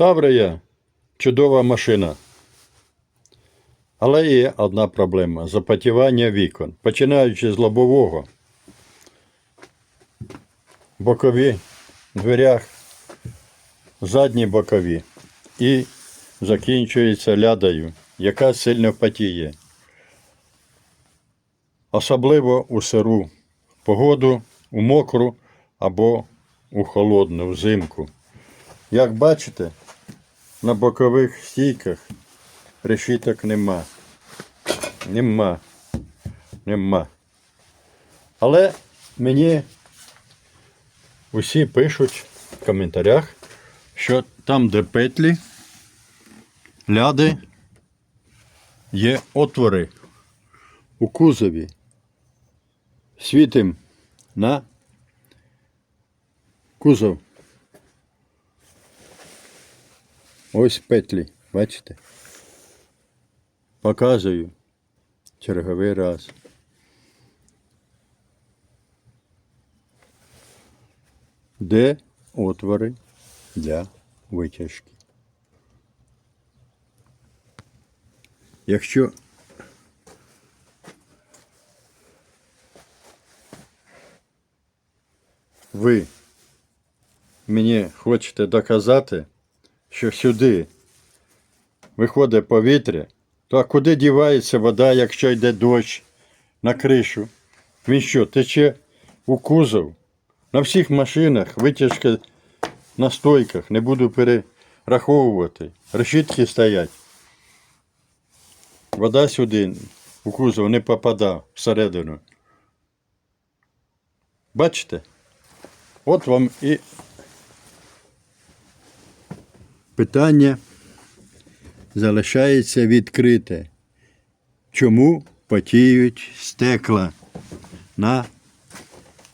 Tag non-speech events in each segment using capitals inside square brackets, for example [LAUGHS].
Таврія чудова машина. Але є одна проблема запотівання вікон. Починаючи з лобового, бокові дверях, задні бокові і закінчується лядою, яка сильно потіє. Особливо у сиру погоду, у мокру або у холодну взимку. Як бачите, на бокових стійках решіток нема. Нема. Нема. Але мені усі пишуть в коментарях, що там, де петлі, ляди, є отвори у кузові. Світим на кузов. Ось петлі, бачите? Показую черговий раз. Де отвори для витяжки? Якщо ви мені хочете доказати, що сюди виходить повітря, то а куди дівається вода, якщо йде дощ на кришу? Він що, тече у кузов? На всіх машинах витяжка на стойках, не буду перераховувати. Решітки стоять. Вода сюди у кузов не попадає всередину. Бачите? От вам і питання залишається відкрите. Чому потіють стекла на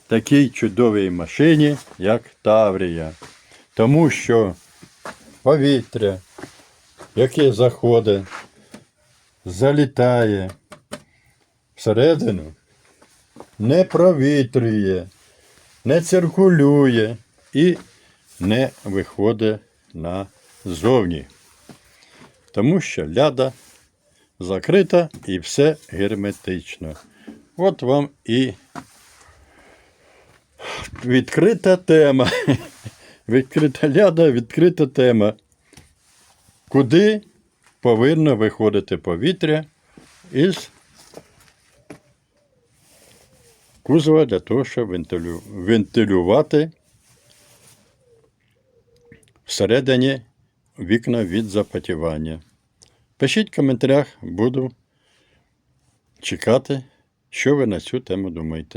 такій чудовій машині, як Таврія? Тому що повітря, яке заходить, залітає всередину, не провітрює, не циркулює і не виходить назовні. Тому що ляда закрита і все герметично. От вам і відкрита тема. [LAUGHS] Відкрита ляда, відкрита тема. Куди повинно виходити повітря із кузова для того, щоб вентилю- вентилювати всередині вікна від запотівання. Пишіть в коментарях, буду чекати, що ви на цю тему думаєте.